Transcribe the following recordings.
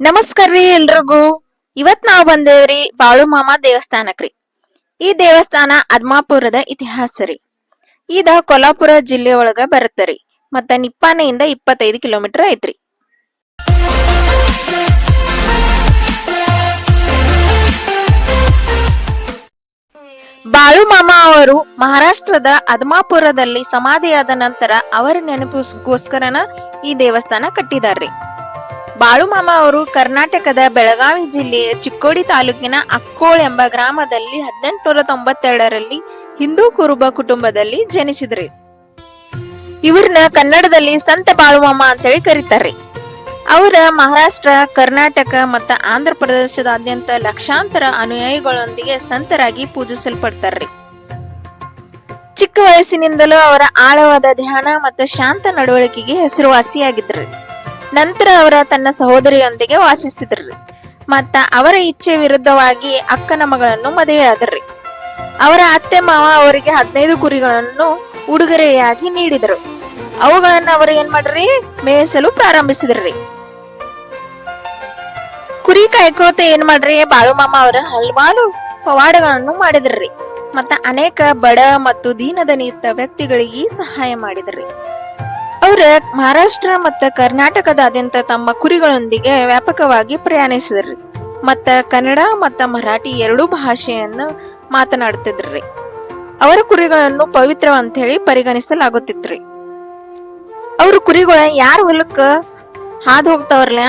ನಮಸ್ಕಾರ ರೀ ಎಲ್ರಿಗೂ. ಇವತ್ ನಾವ್ ಬಂದೇವ್ರಿ ಬಾಳು ಮಾಮ ದೇವಸ್ಥಾನಕ್ರಿ. ಈ ದೇವಸ್ಥಾನ ಅದ್ಮಾಪುರದ ಇತಿಹಾಸ ರೀ. ಇದ ಕೊಲ್ಲಾಪುರ ಜಿಲ್ಲೆ ಒಳಗ ಬರುತ್ತರಿ ಮತ್ತ ನಿಪ್ಪಾನೆಯಿಂದ ಇಪ್ಪತ್ತೈದು ಕಿಲೋಮೀಟರ್ ಐತ್ರಿ. ಬಾಳು ಮಾಮ ಅವರು ಮಹಾರಾಷ್ಟ್ರದ ಅದ್ಮಾಪುರದಲ್ಲಿ ಸಮಾಧಿಯಾದ ನಂತರ ಅವರ ನೆನಪಿಗೋಸ್ಕರನ ಈ ದೇವಸ್ಥಾನ ಕಟ್ಟಿದಾರ್ರಿ. ಬಾಳು ಮಾಮ ಅವರು ಕರ್ನಾಟಕದ ಬೆಳಗಾವಿ ಜಿಲ್ಲೆಯ ಚಿಕ್ಕೋಡಿ ತಾಲೂಕಿನ ಅಕ್ಕೋಳ್ ಎಂಬ ಗ್ರಾಮದಲ್ಲಿ ಹದಿನೆಂಟುನೂರ ತೊಂಬತ್ತೆರಡರಲ್ಲಿ ಹಿಂದೂ ಕುರುಬ ಕುಟುಂಬದಲ್ಲಿ ಜನಿಸಿದ್ರಿ. ಇವ್ರನ್ನ ಕನ್ನಡದಲ್ಲಿ ಸಂತ ಬಾಳುಮಾಮ ಅಂತೇಳಿ ಕರೀತಾರೆ ಅವರ ಮಹಾರಾಷ್ಟ್ರ, ಕರ್ನಾಟಕ ಮತ್ತು ಆಂಧ್ರ ಪ್ರದೇಶದಾದ್ಯಂತ ಲಕ್ಷಾಂತರ ಅನುಯಾಯಿಗಳೊಂದಿಗೆ ಸಂತರಾಗಿ ಪೂಜಿಸಲ್ಪಡ್ತಾರ್ರಿ. ಚಿಕ್ಕ ವಯಸ್ಸಿನಿಂದಲೂ ಅವರ ಆಳವಾದ ಧ್ಯಾನ ಮತ್ತು ಶಾಂತ ನಡವಳಿಕೆಗೆ ಹೆಸರುವಾಸಿಯಾಗಿದ್ರಿ. ನಂತರ ಅವರ ತನ್ನ ಸಹೋದರಿಯೊಂದಿಗೆ ವಾಸಿಸಿದ್ರಿ. ಮತ್ತ ಅವರ ಇಚ್ಛೆ ವಿರುದ್ಧವಾಗಿ ಅಕ್ಕನ ಮಗಳನ್ನು ಮದುವೆಯಾದ್ರಿ. ಅವರ ಅತ್ತೆ ಮಾವ ಅವರಿಗೆ ಹದಿನೈದು ಕುರಿಗಳನ್ನು ಉಡುಗೊರೆಯಾಗಿ ನೀಡಿದರು. ಅವುಗಳನ್ನ ಅವರು ಏನ್ ಮಾಡ್ರಿ? ಮೇಯಿಸಲು ಪ್ರಾರಂಭಿಸಿದ್ರಿ. ಕುರಿ ಕಾಯ್ಕೋತ ಏನ್ ಮಾಡ್ರಿ? ಬಾಳು ಮಾಮ ಅವರ ಹಲವಾರು ಪವಾಡಗಳನ್ನು ಮಾಡಿದ್ರಿ. ಮತ್ತ ಅನೇಕ ಬಡ ಮತ್ತು ದೀನದನಿತ ವ್ಯಕ್ತಿಗಳಿಗೆ ಸಹಾಯ ಮಾಡಿದ್ರಿ. ಅವ್ರ ಮಹಾರಾಷ್ಟ್ರ ಮತ್ತು ಕರ್ನಾಟಕದಾದ್ಯಂತ ತಮ್ಮ ಕುರಿಗಳೊಂದಿಗೆ ವ್ಯಾಪಕವಾಗಿ ಪ್ರಯಾಣಿಸಿದ್ರಿ. ಮತ್ತ ಕನ್ನಡ ಮತ್ತ ಮರಾಠಿ ಎರಡೂ ಭಾಷೆಯನ್ನು ಮಾತನಾಡ್ತಿದ್ರಿ ಅವರ ಕುರಿಗಳನ್ನು ಪವಿತ್ರ ಅಂತ ಹೇಳಿ ಪರಿಗಣಿಸಲಾಗುತ್ತಿತ್ರಿ. ಅವ್ರ ಕುರಿಗಳ ಯಾರ ಹೊಲಕ್ಕ ಹಾದು ಹೋಗ್ತಾವ್ರಲ್ಲ,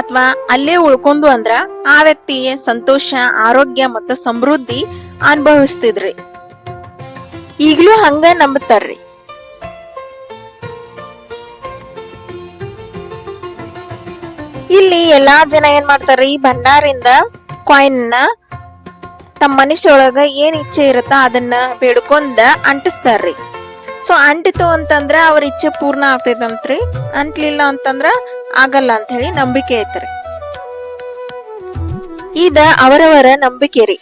ಅಥವಾ ಅಲ್ಲೇ ಉಳ್ಕೊಂಡು ಅಂದ್ರ ಆ ವ್ಯಕ್ತಿ ಸಂತೋಷ, ಆರೋಗ್ಯ ಮತ್ತು ಸಮೃದ್ಧಿ ಅನುಭವಿಸ್ತಿದ್ರಿ. ಈಗಲೂ ಹಂಗ ನಂಬುತ್ತಾರ್ರಿ. ಇಲ್ಲಿ ಎಲ್ಲಾ ಜನ ಏನ್ ಮಾಡ್ತಾರ ಈ ಭಂಡಾರಿಂದ ಕಾಯಿನ್ನ ತಮ್ಮ ಮನುಷ್ಯೊಳಗ ಏನ್ ಇಚ್ಛೆ ಇರುತ್ತ ಅದನ್ನ ಬೇಡ್ಕೊಂಡ ಅಂಟಿಸ್ತಾರ್ರಿ. ಸೊ ಅಂಟಿತು ಅಂತಂದ್ರ ಅವ್ರ ಇಚ್ಛೆ ಪೂರ್ಣ ಆಗ್ತೈತಂತ್ರಿ. ಅಂಟ್ಲಿಲ್ಲ ಅಂತಂದ್ರ ಆಗಲ್ಲ ಅಂತ ಹೇಳಿ ನಂಬಿಕೆ ಐತ್ರಿ. ಇದ ಅವರವರ ನಂಬಿಕೆ ರೀ.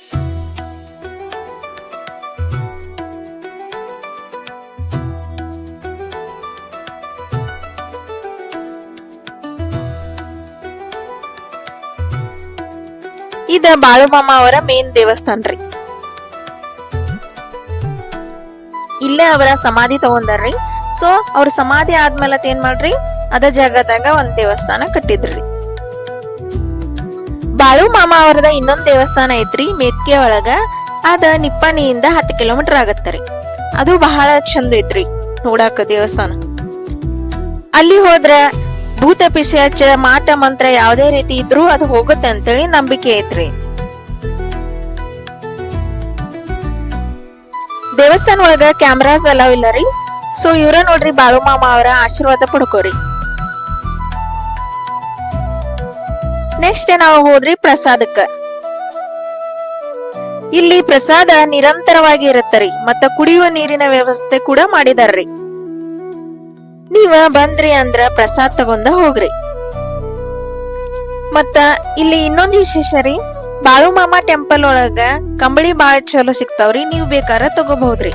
ಇದ ಬಾಳುಮಾಮ ಅವರ ಮೇನ್ ದೇವಸ್ಥಾನ ರೀ. ಇಲ್ಲೇ ಅವರ ಸಮಾಧಿ ತಗೊಂಡಾರ್ರಿ ಸೊ ಅವ್ರ ಸಮಾಧಿ ಆದ್ಮೇಲೆ ಏನ್ ಮಾಡ್ರಿ? ಅದ ಜಾಗದಾಗ ಒಂದ್ ದೇವಸ್ಥಾನ ಕಟ್ಟಿದ್ರಿ ಬಾಳು ಮಾಮ ಅವರದ ಇನ್ನೊಂದ್ ದೇವಸ್ಥಾನ ಐತ್ರಿ ಮೇತ್ಕೆ ಒಳಗ. ಅದ ನಿಪ್ಪಾಣಿಯಿಂದ ಹತ್ತು ಕಿಲೋಮೀಟರ್ ಆಗತ್ತರಿ ಅದು ಬಹಳ ಚಂದ ಐತ್ರಿ ನೋಡಾಕ ದೇವಸ್ಥಾನ. ಅಲ್ಲಿ ಹೋದ್ರ ಭೂತ ಪಿಶಾಚ ಮಾಟ ಮಂತ್ರ ಯಾವುದೇ ರೀತಿ ಇದ್ರೂ ಅದು ಹೋಗುತ್ತೆ ಅಂತೇಳಿ ನಂಬಿಕೆ ಐತ್ರಿ. ದೇವಸ್ಥಾನ ಒಳಗ ಕ್ಯಾಮ್ರಾಸ್ ಅಲಾವ್ ಇಲ್ಲ ರೀ. ಸೊ ಇವ್ರ ನೋಡ್ರಿ ಬಾಳು ಮಾಮ ಅವರ ಆಶೀರ್ವಾದ ಪಡ್ಕೋರಿ. ನೆಕ್ಸ್ಟ್ ನಾವು ಹೋದ್ರಿ ಪ್ರಸಾದಕ್ಕ. ಇಲ್ಲಿ ಪ್ರಸಾದ ನಿರಂತರವಾಗಿ ಇರುತ್ತರಿ ಮತ್ತ ಕುಡಿಯುವ ನೀರಿನ ವ್ಯವಸ್ಥೆ ಕೂಡ ಮಾಡಿದಾರ್ರಿ. ನೀವ ಬಂದ್ರಿ ಅಂದ್ರ ಪ್ರಸಾದ್ ತಗೊಂಡ ಹೋಗ್ರಿ. ಮತ್ತ ಇಲ್ಲಿ ಇನ್ನೊಂದ್ ವಿಶೇಷ ರೀ, ಬಾಳು ಮಾಮ ಟೆಂಪಲ್ ಒಳಗ ಕಂಬಳಿ ಬಾಳ ಚಲೋ ಸಿಗ್ತಾವ್ರಿ, ನೀವ್ ಬೇಕಾರ ತಗೋಬಹುದ್ರಿ.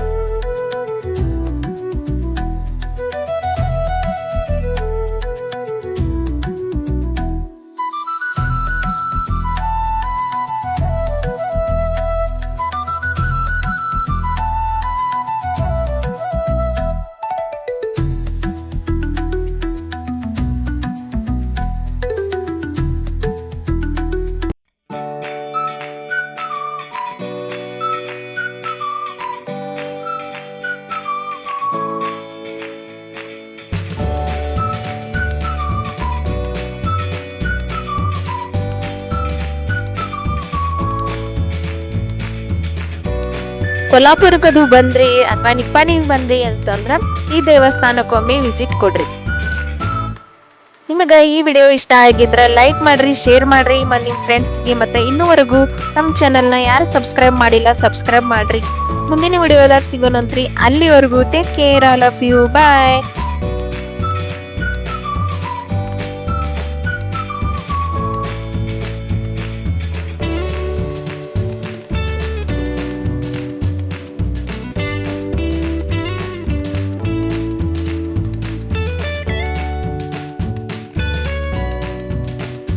ಕೊಲ್ಲಾಪುರಕ್ಕದು ಬಂದ್ರಿ ಅಥವಾ ನಿಪ್ಪಾಣಿಗೆ ಬಂದ್ರಿ ಅಂತಂದ್ರೆ ಈ ದೇವಸ್ಥಾನಕ್ಕೊಮ್ಮೆ ವಿಸಿಟ್ ಕೊಡ್ರಿ. ನಿಮಗೆ ಈ ವಿಡಿಯೋ ಇಷ್ಟ ಆಗಿದ್ರೆ ಲೈಕ್ ಮಾಡ್ರಿ ಶೇರ್ ಮಾಡ್ರಿ, ಮತ್ತು ನಿಮ್ಮ ಫ್ರೆಂಡ್ಸ್ಗೆ ಮತ್ತೆ ಇನ್ನೂವರೆಗೂ ನಮ್ಮ ಚಾನಲ್ನ ಯಾರು ಸಬ್ಸ್ಕ್ರೈಬ್ ಮಾಡಿಲ್ಲ ಸಬ್ಸ್ಕ್ರೈಬ್ ಮಾಡ್ರಿ. ಮುಂದಿನ ವಿಡಿಯೋದಾಗ ಸಿಗೋಣಂತ್ರಿ. ಅಲ್ಲಿವರೆಗೂ take care all of you bye